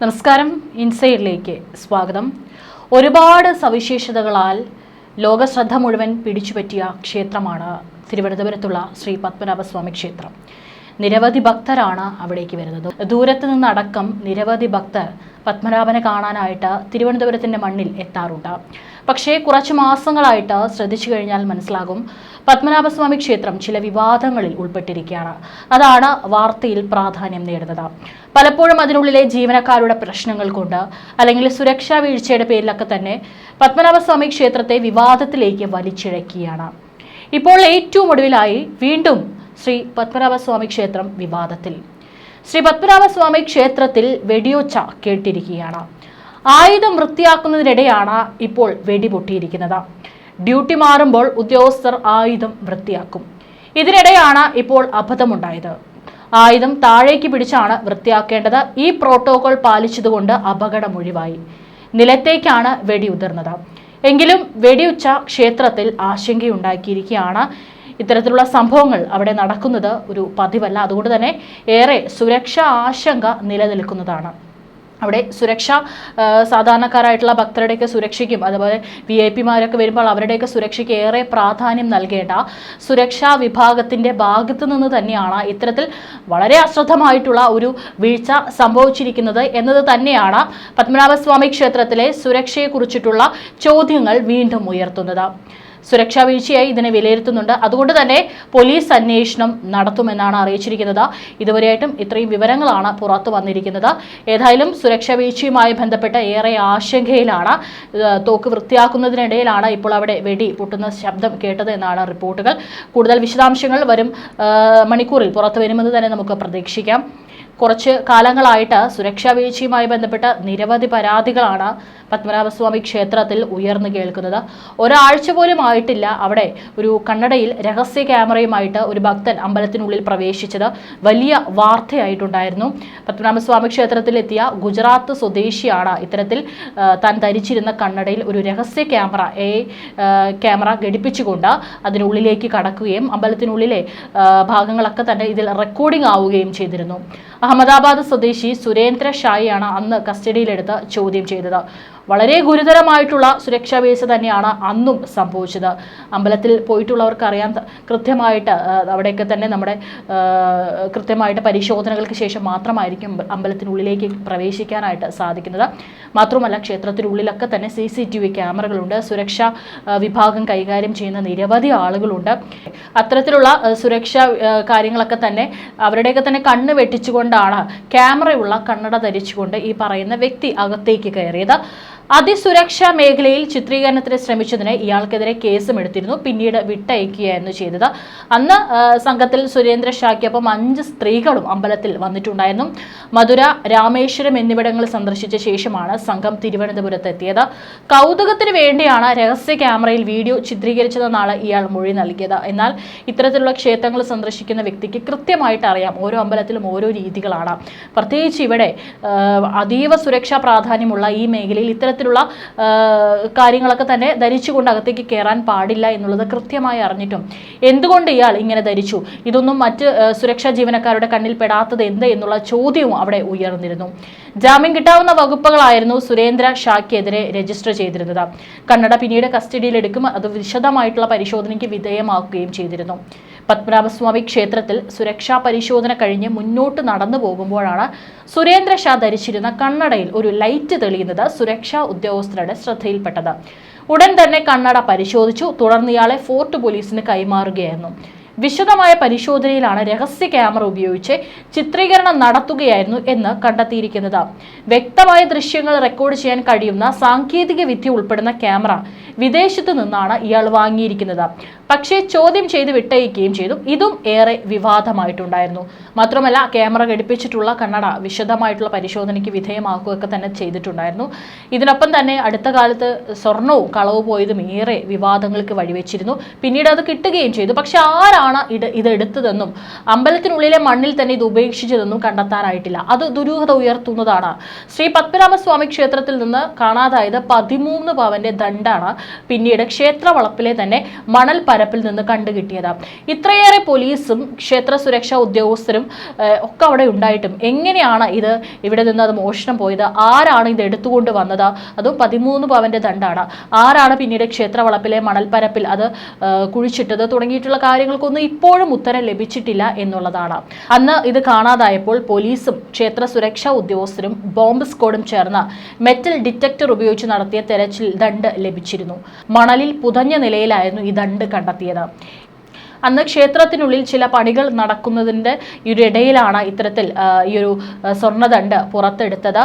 നമസ്കാരം. ഇൻസൈഡിലേക്ക് സ്വാഗതം. ഒരുപാട് സവിശേഷതകളാൽ ലോക ശ്രദ്ധ മുഴുവൻ പിടിച്ചുപറ്റിയ ക്ഷേത്രമാണ് തിരുവനന്തപുരത്തുള്ള ശ്രീ പത്മനാഭസ്വാമി ക്ഷേത്രം. നിരവധി ഭക്തരാണ് അവിടേക്ക് വരുന്നത്. ദൂരത്ത് നിന്നടക്കം നിരവധി ഭക്തർ പത്മനാഭനെ കാണാനായിട്ട് തിരുവനന്തപുരത്തിന്റെ മണ്ണിൽ എത്താറുണ്ട്. പക്ഷേ കുറച്ച് മാസങ്ങളായിട്ട് ശ്രദ്ധിച്ചു കഴിഞ്ഞാൽ മനസ്സിലാകും പത്മനാഭസ്വാമി ക്ഷേത്രം ചില വിവാദങ്ങളിൽ ഉൾപ്പെട്ടിരിക്കുകയാണ്. അതാണ് വാർത്തയിൽ പ്രാധാന്യം നേടുന്നത്. പലപ്പോഴും അതിനുള്ളിലെ ജീവനക്കാരുടെ പ്രശ്നങ്ങൾ കൊണ്ട് അല്ലെങ്കിൽ സുരക്ഷാ വീഴ്ചയുടെ പേരിലൊക്കെ തന്നെ പത്മനാഭസ്വാമി ക്ഷേത്രത്തെ വിവാദത്തിലേക്ക് വലിച്ചിഴക്കുകയാണ്. ഇപ്പോൾ ഏറ്റവും ഒടുവിലായി വീണ്ടും ശ്രീ പത്മനാഭസ്വാമി ക്ഷേത്രം വിവാദത്തിൽ. ശ്രീ പത്മനാഭസ്വാമി ക്ഷേത്രത്തിൽ വെടിയൊച്ച കേട്ടിരിക്കുകയാണ്. ആയുധം വൃത്തിയാക്കുന്നതിനിടെയാണ് ഇപ്പോൾ വെടിപൊട്ടിയിരിക്കുന്നത് ഡ്യൂട്ടി മാറുമ്പോൾ ഉദ്യോഗസ്ഥർ ആയുധം വൃത്തിയാക്കും. ഇതിനിടെയാണ് ഇപ്പോൾ അബദ്ധമുണ്ടായത്. ആയുധം താഴേക്ക് പിടിച്ചാണ് വൃത്തിയാക്കേണ്ടത്. ഈ പ്രോട്ടോകോൾ പാലിച്ചതുകൊണ്ട് അപകടം ഒഴിവായി. നിലത്തേക്കാണ് വെടിയുതിർന്നത്. എങ്കിലും വെടിയുച്ച ക്ഷേത്രത്തിൽ ആശങ്കയുണ്ടാക്കിയിരിക്കുകയാണ്. ഇത്തരത്തിലുള്ള സംഭവങ്ങൾ അവിടെ നടക്കുന്നത് ഒരു പതിവല്ല. അതുകൊണ്ട് തന്നെ ഏറെ സുരക്ഷാ ആശങ്ക നിലനിൽക്കുന്നതാണ്. അവിടെ സുരക്ഷ സാധാരണക്കാരായിട്ടുള്ള ഭക്തരുടെയൊക്കെ സുരക്ഷയ്ക്കും അതുപോലെ വി ഐ പിമാരൊക്കെ വരുമ്പോൾ അവരുടെയൊക്കെ സുരക്ഷയ്ക്ക് ഏറെ പ്രാധാന്യം നൽകേണ്ട സുരക്ഷാ വിഭാഗത്തിന്റെ ഭാഗത്തു നിന്ന് തന്നെയാണ് ഇത്തരത്തിൽ വളരെ അശ്രദ്ധമായിട്ടുള്ള ഒരു വീഴ്ച സംഭവിച്ചിരിക്കുന്നത് എന്നത് തന്നെയാണ് പത്മനാഭസ്വാമി ക്ഷേത്രത്തിലെ സുരക്ഷയെക്കുറിച്ചിട്ടുള്ള ചോദ്യങ്ങൾ വീണ്ടും ഉയർത്തുന്നത്. സുരക്ഷാ വീഴ്ചയായി ഇതിനെ വിലയിരുത്തുന്നുണ്ട്. അതുകൊണ്ട് തന്നെ പോലീസ് അന്വേഷണം നടത്തുമെന്നാണ് അറിയിച്ചിരിക്കുന്നത്. ഇതുവരെയായിട്ടും ഇത്രയും വിവരങ്ങളാണ് പുറത്തു വന്നിരിക്കുന്നത്. ഏതായാലും സുരക്ഷാ വീഴ്ചയുമായി ബന്ധപ്പെട്ട് ഏറെ ആശങ്കയിലാണ് തോക്ക് വൃത്തിയാക്കുന്നതിനിടയിലാണ് ഇപ്പോൾ അവിടെ വെടി പൊട്ടുന്ന ശബ്ദം കേട്ടത് എന്നാണ് റിപ്പോർട്ടുകൾ. കൂടുതൽ വിശദാംശങ്ങൾ വരും മണിക്കൂറിൽ പുറത്തു വരുമെന്ന് തന്നെ നമുക്ക് പ്രതീക്ഷിക്കാം. കുറച്ച് കാലങ്ങളായിട്ട് സുരക്ഷാ വീഴ്ചയുമായി ബന്ധപ്പെട്ട നിരവധി പരാതികളാണ് പത്മനാഭസ്വാമി ക്ഷേത്രത്തിൽ ഉയർന്നു കേൾക്കുന്നത്. ഒരാഴ്ച പോലും ആയിട്ടില്ല അവിടെ ഒരു കണ്ണടയിൽ രഹസ്യ ക്യാമറയുമായിട്ട് ഒരു ഭക്തൻ അമ്പലത്തിനുള്ളിൽ പ്രവേശിച്ചത്. വലിയ വാർത്തയായിട്ടുണ്ടായിരുന്നു. പത്മനാഭസ്വാമി ക്ഷേത്രത്തിലെത്തിയ ഗുജറാത്ത് സ്വദേശിയാണ്. ഇത്തരത്തിൽ താൻ ധരിച്ചിരുന്ന കണ്ണടയിൽ ഒരു രഹസ്യ ക്യാമറ എ ക്യാമറ ഘടിപ്പിച്ചുകൊണ്ട് അതിനുള്ളിലേക്ക് കടക്കുകയും അമ്പലത്തിനുള്ളിലെ ഭാഗങ്ങളൊക്കെ തന്നെ ഇതിൽ റെക്കോർഡിംഗ് ആവുകയും ചെയ്തിരുന്നു. അഹമ്മദാബാദ് സ്വദേശി സുരേന്ദ്ര ഷായിയാണ് അന്ന് കസ്റ്റഡിയിലെടുത്ത് ചോദ്യം ചെയ്തത്. വളരെ ഗുരുതരമായിട്ടുള്ള സുരക്ഷാ വീഴ്ച തന്നെയാണ് അന്നും സംഭവിച്ചത്. അമ്പലത്തിൽ പോയിട്ടുള്ളവർക്ക് അറിയാൻ കൃത്യമായിട്ട് അവിടെയൊക്കെ തന്നെ നമ്മുടെ കൃത്യമായിട്ട് പരിശോധനകൾക്ക് ശേഷം മാത്രമായിരിക്കും അമ്പ- അമ്പലത്തിനുള്ളിലേക്ക് പ്രവേശിക്കാനായിട്ട് സാധിക്കുന്നത്. മാത്രമല്ല ക്ഷേത്രത്തിനുള്ളിലൊക്കെ തന്നെ സി സി ടി വി ക്യാമറകളുണ്ട്. സുരക്ഷാ വിഭാഗം കൈകാര്യം ചെയ്യുന്ന നിരവധി ആളുകളുണ്ട്. അത്തരത്തിലുള്ള സുരക്ഷാ കാര്യങ്ങളൊക്കെ തന്നെ അവരുടെയൊക്കെ തന്നെ കണ്ണ് വെട്ടിച്ചുകൊണ്ടാണ് ക്യാമറയുള്ള കണ്ണട ധരിച്ചുകൊണ്ട് ഈ പറയുന്ന വ്യക്തി അകത്തേക്ക് കയറിയത്. അതിസുരക്ഷാ മേഖലയിൽ ചിത്രീകരണത്തിന് ശ്രമിച്ചതിന് ഇയാൾക്കെതിരെ കേസും എടുത്തിരുന്നു പിന്നീട് വിട്ടയക്കുകയായിരുന്നു ചെയ്തത്. അന്ന് സംഘത്തിൽ സുരേന്ദ്ര ഷായ്ക്കൊപ്പം അഞ്ച് സ്ത്രീകളും അമ്പലത്തിൽ വന്നിട്ടുണ്ടായിരുന്നു. മധുര രാമേശ്വരം എന്നിവിടങ്ങൾ സന്ദർശിച്ച ശേഷമാണ് സംഘം തിരുവനന്തപുരത്ത് എത്തിയത്. കൗതുകത്തിന് വേണ്ടിയാണ് രഹസ്യ ക്യാമറയിൽ വീഡിയോ ചിത്രീകരിച്ചതെന്നാണ് ഇയാൾ മൊഴി നൽകിയത്. എന്നാൽ ഇത്തരത്തിലുള്ള ക്ഷേത്രങ്ങൾ സന്ദർശിക്കുന്ന വ്യക്തിക്ക് കൃത്യമായിട്ട് അറിയാം ഓരോ അമ്പലത്തിലും ഓരോ രീതികളാണ്. പ്രത്യേകിച്ച് ഇവിടെ അതീവ സുരക്ഷാ പ്രാധാന്യമുള്ള ഈ മേഖലയിൽ ഇത്തരത്തിലുള്ള കാര്യങ്ങളൊക്കെ തന്നെ ധരിച്ചുകൊണ്ട് അകത്തേക്ക് കയറാൻ പാടില്ല എന്നുള്ളത് കൃത്യമായി അറിഞ്ഞിട്ടും. എന്തുകൊണ്ട് ഇയാൾ ഇങ്ങനെ ധരിച്ചു? ഇതൊന്നും മറ്റ് സുരക്ഷാ ജീവനക്കാരുടെ കണ്ണിൽ പെടാത്തത് എന്ത് എന്നുള്ള ചോദ്യവും അവിടെ ഉയർന്നിരുന്നു. ജാമ്യം കിട്ടാവുന്ന വകുപ്പുകളായിരുന്നു സുരേന്ദ്ര ഷാക്കെതിരെ രജിസ്റ്റർ ചെയ്തിരുന്നത്. കന്നഡ പിന്നീട് കസ്റ്റഡിയിലെടുക്കും അത് വിശദമായിട്ടുള്ള പരിശോധനയ്ക്ക് വിധേയമാക്കുകയും ചെയ്തിരുന്നു. പത്മനാഭസ്വാമി ക്ഷേത്രത്തിൽ സുരക്ഷാ പരിശോധന കഴിഞ്ഞ് മുന്നോട്ട് നടന്നു പോകുമ്പോഴാണ് സുരേന്ദ്ര ഷാ ധരിച്ചിരുന്ന കണ്ണടയിൽ ഒരു ലൈറ്റ് തെളിയുന്നത് സുരക്ഷാ ഉദ്യോഗസ്ഥരുടെ ശ്രദ്ധയിൽപ്പെട്ടത്. ഉടൻ തന്നെ കണ്ണട പരിശോധിച്ചു. തുടർന്ന് ഇയാളെ ഫോർട്ട് പോലീസിന് കൈമാറുകയായിരുന്നു. വിശദമായ പരിശോധനയിലാണ് രഹസ്യ ക്യാമറ ഉപയോഗിച്ച് ചിത്രീകരണം നടത്തുകയായിരുന്നു എന്ന് കണ്ടെത്തിയിരിക്കുന്നത്. വ്യക്തമായ ദൃശ്യങ്ങൾ റെക്കോർഡ് ചെയ്യാൻ കഴിയുന്ന സാങ്കേതിക വിദ്യ ഉൾപ്പെടുന്ന ക്യാമറ വിദേശത്തു നിന്നാണ് ഇയാൾ വാങ്ങിയിരിക്കുന്നത്. പക്ഷേ ചോദ്യം ചെയ്ത് വിട്ടയക്കുകയും ചെയ്തു. ഇതും ഏറെ വിവാദമായിട്ടുണ്ടായിരുന്നു. മാത്രമല്ല ക്യാമറ ഘടിപ്പിച്ചിട്ടുള്ള കണ്ണട വിശദമായിട്ടുള്ള പരിശോധനയ്ക്ക് വിധേയമാക്കുകയൊക്കെ തന്നെ ചെയ്തിട്ടുണ്ടായിരുന്നു. ഇതിനൊപ്പം തന്നെ അടുത്ത കാലത്ത് സ്വർണവും കളവ് പോയതും ഏറെ വിവാദങ്ങൾക്ക് വഴിവെച്ചിരുന്നു. പിന്നീട് അത് കിട്ടുകയും ചെയ്തു. പക്ഷെ ആരാണ് എങ്ങനെയാണ് ഇത് ഇത് എടുത്തതെന്നും അമ്പലത്തിനുള്ളിലെ മണ്ണിൽ തന്നെ ഇത് ഉപേക്ഷിച്ചതെന്നും കണ്ടെത്താനായിട്ടില്ല. അത് ദുരൂഹത ഉയർത്തുന്നതാണ്. ശ്രീ പത്മനാഭസ്വാമി ക്ഷേത്രത്തിൽ നിന്ന് കാണാതായത് പതിമൂന്ന് പവന്റെ ദണ്ടാണ് പിന്നീട് ക്ഷേത്ര വളപ്പിലെ തന്നെ മണൽ പരപ്പിൽ നിന്ന് കണ്ടുകിട്ടിയത്. ഇത്രയേറെ പോലീസും ക്ഷേത്ര സുരക്ഷാ ഉദ്യോഗസ്ഥരും ഒക്കെ അവിടെ ഉണ്ടായിട്ടും എങ്ങനെയാണ് ഇത് ഇവിടെ നിന്ന് അത് മോഷണം പോയത്? ആരാണ് ഇത് എടുത്തുകൊണ്ട് വന്നത്? അതും പതിമൂന്ന് പവന്റെ ദണ്ടാണ് ആരാണ് പിന്നീട് ക്ഷേത്ര വളപ്പിലെ മണൽപ്പരപ്പിൽ അത് കുഴിച്ചിട്ടത് തുടങ്ങിയിട്ടുള്ള കാര്യങ്ങൾക്കൊന്നും ഇപ്പോഴും ഉത്തരം ലഭിച്ചിട്ടില്ല എന്നുള്ളതാണ്. അന്ന് ഇത് കാണാതായപ്പോൾ പോലീസും ക്ഷേത്ര സുരക്ഷാ ഉദ്യോഗസ്ഥരും ബോംബ് സ്ക്വാഡും ചേർന്ന് മെറ്റൽ ഡിറ്റക്ടർ ഉപയോഗിച്ച് നടത്തിയ തെരച്ചിൽ ദണ്ട് ലഭിച്ചിരുന്നു. മണലിൽ പുതഞ്ഞ നിലയിലായിരുന്നു ഈ ദണ്ട് കണ്ടെത്തിയത്. അന്ന് ക്ഷേത്രത്തിനുള്ളിൽ ചില പണികൾ നടക്കുന്നതിന്റെ ഒരു ഇടയിലാണ് ഇത്തരത്തിൽ ഈ ഒരു സ്വർണദണ്ട് പുറത്തെടുത്തത്.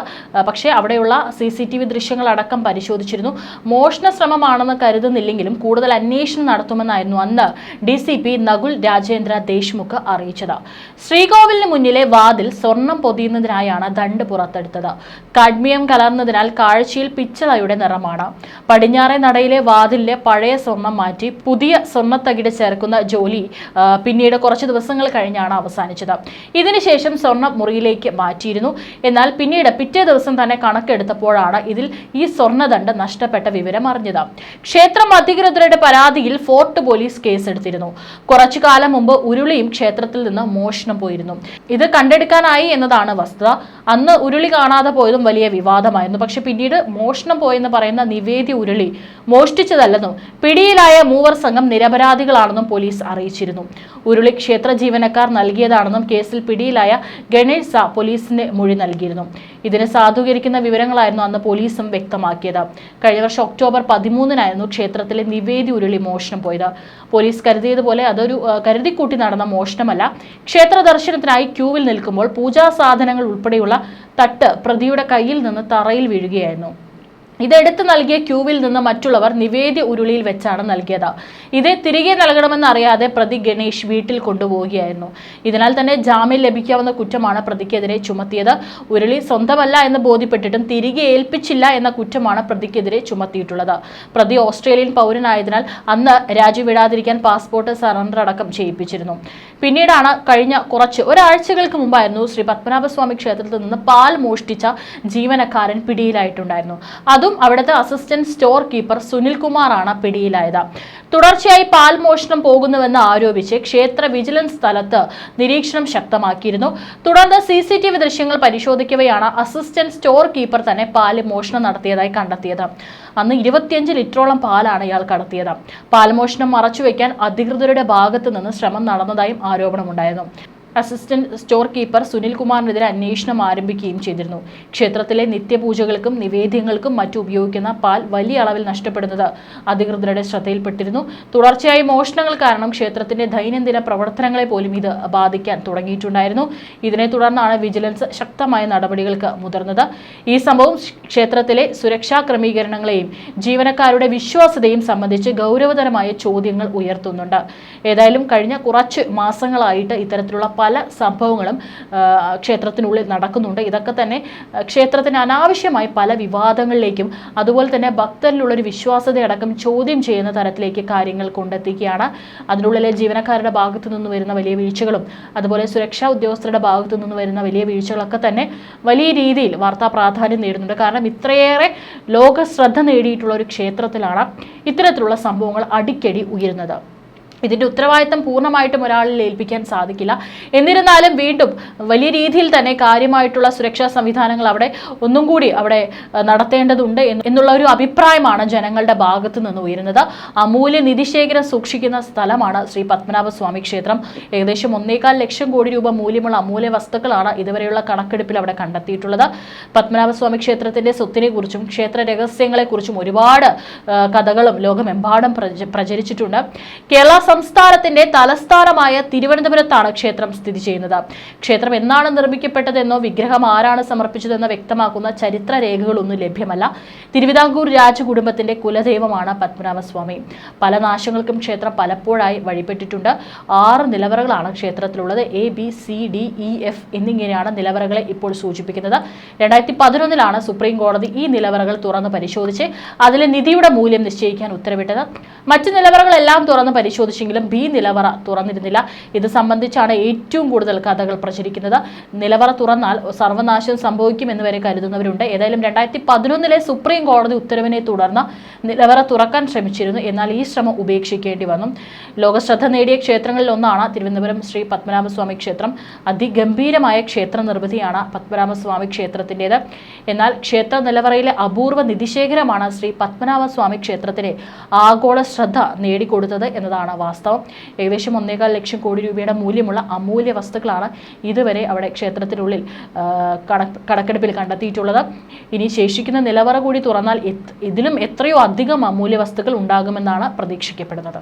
പക്ഷേ അവിടെയുള്ള സി സി ടി വി ദൃശ്യങ്ങളടക്കം പരിശോധിച്ചിരുന്നു. മോഷണ ശ്രമമാണെന്ന് കരുതുന്നില്ലെങ്കിലും കൂടുതൽ അന്വേഷണം നടത്തുമെന്നായിരുന്നു അന്ന് D C P Nakul Rajendra Deshmukh അറിയിച്ചത്. ശ്രീകോവിലിന് മുന്നിലെ വാതിൽ സ്വർണം പൊതിയുന്നതിനായാണ് ദണ്ട് പുറത്തെടുത്തത്. കാഡ്മിയം കലർന്നതിനാൽ കാഴ്ചയിൽ പിച്ചളയുടെ നിറമാണ്. പടിഞ്ഞാറേ നടയിലെ വാതിലിലെ പഴയ സ്വർണം മാറ്റി പുതിയ സ്വർണത്തകിട് ചേർക്കുന്ന ജോലി പിന്നീട് കുറച്ച് ദിവസങ്ങൾ കഴിഞ്ഞാണ് അവസാനിച്ചത്. ഇതിനുശേഷം സ്വർണം മുറിയിലേക്ക് മാറ്റിയിരുന്നു. എന്നാൽ പിന്നീട് പിറ്റേ ദിവസം തന്നെ കണക്കെടുത്തപ്പോഴാണ് ഇതിൽ ഈ സ്വർണദണ്ഡ് നഷ്ടപ്പെട്ട വിവരം അറിഞ്ഞത്. ക്ഷേത്രം അധികൃതരുടെ പരാതിയിൽ ഫോർട്ട് പോലീസ് കേസെടുത്തിരുന്നു. കുറച്ചു കാലം മുമ്പ് ഉരുളിയും ക്ഷേത്രത്തിൽ നിന്ന് മോഷണം പോയിരുന്നു. ഇത് കണ്ടെടുക്കാനായി എന്നതാണ് വസ്തുത. അന്ന് ഉരുളി കാണാതെ പോയതും വലിയ വിവാദമായിരുന്നു. പക്ഷെ പിന്നീട് മോഷണം പോയെന്ന് പറയുന്ന നിവേദി ഉരുളി മോഷ്ടിച്ചതല്ലെന്നും പിടിയിലായ മൂവർ സംഘം നിരപരാധികളാണെന്നും പോലീസ് അറിയിച്ചിരുന്നു. ഉരുളി ക്ഷേത്ര ജീവനക്കാർ നൽകിയതാണെന്നും കേസിൽ പിടിയിലായ ഗണേഷ് സ പോലീസിന് മൊഴി നൽകിയിരുന്നു. ഇതിനെ സാധൂകരിക്കുന്ന വിവരങ്ങളായിരുന്നു അന്ന് പോലീസും വ്യക്തമാക്കിയത്. കഴിഞ്ഞ വർഷം ഒക്ടോബർ പതിമൂന്നിനായിരുന്നു ക്ഷേത്രത്തിലെ നിവേദി ഉരുളി മോഷണം പോയത്. പോലീസ് കരുതിയതുപോലെ അതൊരു കരുതിക്കൂട്ടി നടന്ന മോഷണമല്ല. ക്ഷേത്ര ദർശനത്തിനായി ക്യൂവിൽ നിൽക്കുമ്പോൾ പൂജാ സാധനങ്ങൾ ഉൾപ്പെടെയുള്ള തട്ട് പ്രതിയുടെ കയ്യിൽ നിന്ന് തറയിൽ വീഴുകയായിരുന്നു. ഇതെടുത്ത് നൽകിയ ക്യൂവിൽ നിന്ന് മറ്റുള്ളവർ നിവേദ്യ ഉരുളിയിൽ വെച്ചാണ് നൽകിയത്. ഇത് തിരികെ നൽകണമെന്ന് അറിയാതെ പ്രതി ഗണേഷ് വീട്ടിൽ കൊണ്ടുപോവുകയായിരുന്നു. ഇതിനാൽ തന്നെ ജാമ്യം ലഭിക്കാവുന്ന കുറ്റമാണ് പ്രതിക്കെതിരെ ചുമത്തിയത്. ഉരുളി സ്വന്തമല്ല എന്ന് ബോധ്യപ്പെട്ടിട്ടും തിരികെ ഏൽപ്പിച്ചില്ല എന്ന കുറ്റമാണ് പ്രതിക്കെതിരെ ചുമത്തിയിട്ടുള്ളത്. പ്രതി ഓസ്ട്രേലിയൻ പൗരനായതിനാൽ അന്ന് രാജ്യം വിടാതിരിക്കാൻ പാസ്പോർട്ട് സറണ്ടർ അടക്കം ചെയ്യിപ്പിച്ചിരുന്നു. പിന്നീടാണ് കഴിഞ്ഞ കുറച്ച് ഒരാഴ്ചകൾക്ക് മുമ്പായിരുന്നു ശ്രീ പത്മനാഭസ്വാമി ക്ഷേത്രത്തിൽ നിന്ന് പാൽ മോഷ്ടിച്ച ജീവനക്കാരൻ പിടിയിലായിട്ടുണ്ടായിരുന്നു. അതും അവിടുത്തെ അസിസ്റ്റന്റ് സ്റ്റോർ കീപ്പർ സുനിൽ കുമാറാണ് പിടിയിലായത്. തുടർച്ചയായി പാൽ മോഷണം പോകുന്നുവെന്ന് ആരോപിച്ച് ക്ഷേത്ര വിജിലൻസ് സ്ഥലത്ത് നിരീക്ഷണം ശക്തമാക്കിയിരുന്നു. തുടർന്ന് സി സി ടി വി ദൃശ്യങ്ങൾ പരിശോധിക്കവെയാണ് അസിസ്റ്റന്റ് സ്റ്റോർ കീപ്പർ തന്നെ പാൽ മോഷണം നടത്തിയതായി കണ്ടെത്തിയത്. അന്ന് ഇരുപത്തിയഞ്ച് ലിറ്ററോളം പാലാണ് ഇയാൾ കടത്തിയത്. പാൽമോഷണം മറച്ചുവെക്കാൻ അധികൃതരുടെ ഭാഗത്തു നിന്ന് ശ്രമം നടന്നതായും ആരോപണമുണ്ടായിരുന്നു. അസിസ്റ്റന്റ് സ്റ്റോർ കീപ്പർ സുനിൽകുമാറിനെതിരെ അന്വേഷണം ആരംഭിക്കുകയും ചെയ്തിരുന്നു. ക്ഷേത്രത്തിലെ നിത്യപൂജകൾക്കും നിവേദ്യങ്ങൾക്കും മറ്റും ഉപയോഗിക്കുന്ന പാൽ വലിയ അളവിൽ നഷ്ടപ്പെടുന്നത് അധികൃതരുടെ ശ്രദ്ധയിൽപ്പെട്ടിരുന്നു. തുടർച്ചയായി മോഷണങ്ങൾ കാരണം ക്ഷേത്രത്തിന്റെ ദൈനംദിന പ്രവർത്തനങ്ങളെ പോലും ഇത് ബാധിക്കാൻ തുടങ്ങിയിട്ടുണ്ടായിരുന്നു. ഇതിനെ തുടർന്നാണ് വിജിലൻസ് ശക്തമായ നടപടികൾക്ക് മുതിർന്നത്. ഈ സംഭവം ക്ഷേത്രത്തിലെ സുരക്ഷാ ക്രമീകരണങ്ങളെയും ജീവനക്കാരുടെ വിശ്വാസ്യതയും സംബന്ധിച്ച് ഗൗരവതരമായ ചോദ്യങ്ങൾ ഉയർത്തുന്നുണ്ട്. ഏതായാലും കഴിഞ്ഞ കുറച്ച് മാസങ്ങളായിട്ട് ഇത്തരത്തിലുള്ള പല സംഭവങ്ങളും ക്ഷേത്രത്തിനുള്ളിൽ നടക്കുന്നുണ്ട്. ഇതൊക്കെ തന്നെ ക്ഷേത്രത്തിന് അനാവശ്യമായി പല വിവാദങ്ങളിലേക്കും അതുപോലെ തന്നെ ഭക്തരിലുള്ള ഒരു വിശ്വാസതയടക്കം ചോദ്യം ചെയ്യുന്ന തരത്തിലേക്ക് കാര്യങ്ങൾ കൊണ്ടെത്തിക്കുകയാണ്. അതിനുള്ളിലെ ജീവനക്കാരുടെ ഭാഗത്തു നിന്ന് വരുന്ന വലിയ വീഴ്ചകളും അതുപോലെ സുരക്ഷാ ഉദ്യോഗസ്ഥരുടെ ഭാഗത്തു നിന്ന് വരുന്ന വലിയ വീഴ്ചകളൊക്കെ തന്നെ വലിയ രീതിയിൽ വാർത്താ പ്രാധാന്യം നേടുന്നുണ്ട്. കാരണം ഇത്രയേറെ ലോക ശ്രദ്ധ നേടിയിട്ടുള്ള ഒരു ക്ഷേത്രത്തിലാണ് ഇത്തരത്തിലുള്ള സംഭവങ്ങൾ അടിക്കടി ഉയരുന്നത്. ഇതിന്റെ ഉത്തരവാദിത്തം പൂർണമായിട്ടും ഒരാളിൽ ഏൽപ്പിക്കാൻ സാധിക്കില്ല. എന്നിരുന്നാലും വീണ്ടും വലിയ രീതിയിൽ തന്നെ കാര്യമായിട്ടുള്ള സുരക്ഷാ സംവിധാനങ്ങൾ അവിടെ ഒന്നും കൂടി അവിടെ നടത്തേണ്ടതുണ്ട് എന്നുള്ള ഒരു അഭിപ്രായമാണ് ജനങ്ങളുടെ ഭാഗത്തു നിന്ന് ഉയരുന്നത്. അമൂല്യ നിധിശേഖരം സൂക്ഷിക്കുന്ന സ്ഥലമാണ് ശ്രീ പത്മനാഭസ്വാമി ക്ഷേത്രം. ഏകദേശം ഒന്നേകാൽ ലക്ഷം കോടി രൂപ മൂല്യമുള്ള അമൂല്യ വസ്തുക്കളാണ് ഇതുവരെയുള്ള കണക്കെടുപ്പിൽ അവിടെ കണ്ടെത്തിയിട്ടുള്ളത്. പത്മനാഭസ്വാമി ക്ഷേത്രത്തിന്റെ സ്വത്തിനെ കുറിച്ചും ക്ഷേത്ര രഹസ്യങ്ങളെക്കുറിച്ചും ഒരുപാട് കഥകളും ലോകമെമ്പാടും പ്രച- പ്രചരിച്ചിട്ടുണ്ട്. കേരള സംസ്ഥാനത്തിന്റെ തലസ്ഥാനമായ തിരുവനന്തപുരത്താണ് ക്ഷേത്രം സ്ഥിതി ചെയ്യുന്നത്. ക്ഷേത്രം എന്നാണ് നിർമ്മിക്കപ്പെട്ടതെന്നോ വിഗ്രഹം ആരാണ് സമർപ്പിച്ചതെന്നോ വ്യക്തമാക്കുന്ന ചരിത്ര രേഖകളൊന്നും ലഭ്യമല്ല. തിരുവിതാംകൂർ രാജകുടുംബത്തിന്റെ കുലദൈവമാണ് പത്മനാഭസ്വാമി. പല നാശങ്ങൾക്കും ക്ഷേത്രം പലപ്പോഴായി വഴിപ്പെട്ടിട്ടുണ്ട്. ആറ് നിലവറകളാണ് ക്ഷേത്രത്തിലുള്ളത്. A B C D E F എന്നിങ്ങനെയാണ് നിലവറകളെ ഇപ്പോൾ സൂചിപ്പിക്കുന്നത്. രണ്ടായിരത്തി പതിനൊന്നിലാണ് സുപ്രീം കോടതി ഈ നിലവറകൾ തുറന്ന് പരിശോധിച്ച് അതിലെ നിധിയുടെ മൂല്യം നിശ്ചയിക്കാൻ ഉത്തരവിട്ടത്. മറ്റ് നിലവറകളെല്ലാം തുറന്ന് പരിശോധിച്ചപ്പോൾ അനുവദിച്ചെങ്കിലും ബി നിലവറ തുറന്നിരുന്നില്ല. ഇത് സംബന്ധിച്ചാണ് ഏറ്റവും കൂടുതൽ കഥകൾ പ്രചരിക്കുന്നത്. നിലവറ തുറന്നാൽ സർവനാശം സംഭവിക്കുമെന്ന് വരെ കരുതുന്നവരുണ്ട്. ഏതായാലും രണ്ടായിരത്തി പതിനൊന്നിലെ സുപ്രീം കോടതി ഉത്തരവിനെ തുടർന്ന് നിലവറ തുറക്കാൻ ശ്രമിച്ചിരുന്നു. എന്നാൽ ഈ ശ്രമം ഉപേക്ഷിക്കേണ്ടി വന്നു. ലോകശ്രദ്ധ നേടിയ ക്ഷേത്രങ്ങളിൽ ഒന്നാണ് തിരുവനന്തപുരം ശ്രീ പത്മനാഭസ്വാമി ക്ഷേത്രം. അതിഗംഭീരമായ ക്ഷേത്ര നിർമ്മിതിയാണ് പത്മനാഭസ്വാമി ക്ഷേത്രത്തിന്റെത്. എന്നാൽ ക്ഷേത്ര നിലവറയിലെ അപൂർവ നിധിശേഖരമാണ് ശ്രീ പത്മനാഭസ്വാമി ക്ഷേത്രത്തിലെ ആഗോള ശ്രദ്ധ നേടിക്കൊടുത്തത് എന്നതാണ് വാസ്തവം ഏകദേശം ഒന്നേകാൽ ലക്ഷം കോടി രൂപയുടെ മൂല്യമുള്ള അമൂല്യ വസ്തുക്കളാണ് ഇതുവരെ അവിടെ ക്ഷേത്രത്തിനുള്ളിൽ കടക്കെടുപ്പിൽ കണ- കണ്ടെത്തിയിട്ടുള്ളത്. ഇനി ശേഷിക്കുന്ന നിലവറ കൂടി തുറന്നാൽ ഇതിലും എത്രയോ അധികം അമൂല്യ വസ്തുക്കൾ ഉണ്ടാകുമെന്നാണ് പ്രതീക്ഷിക്കപ്പെടുന്നത്.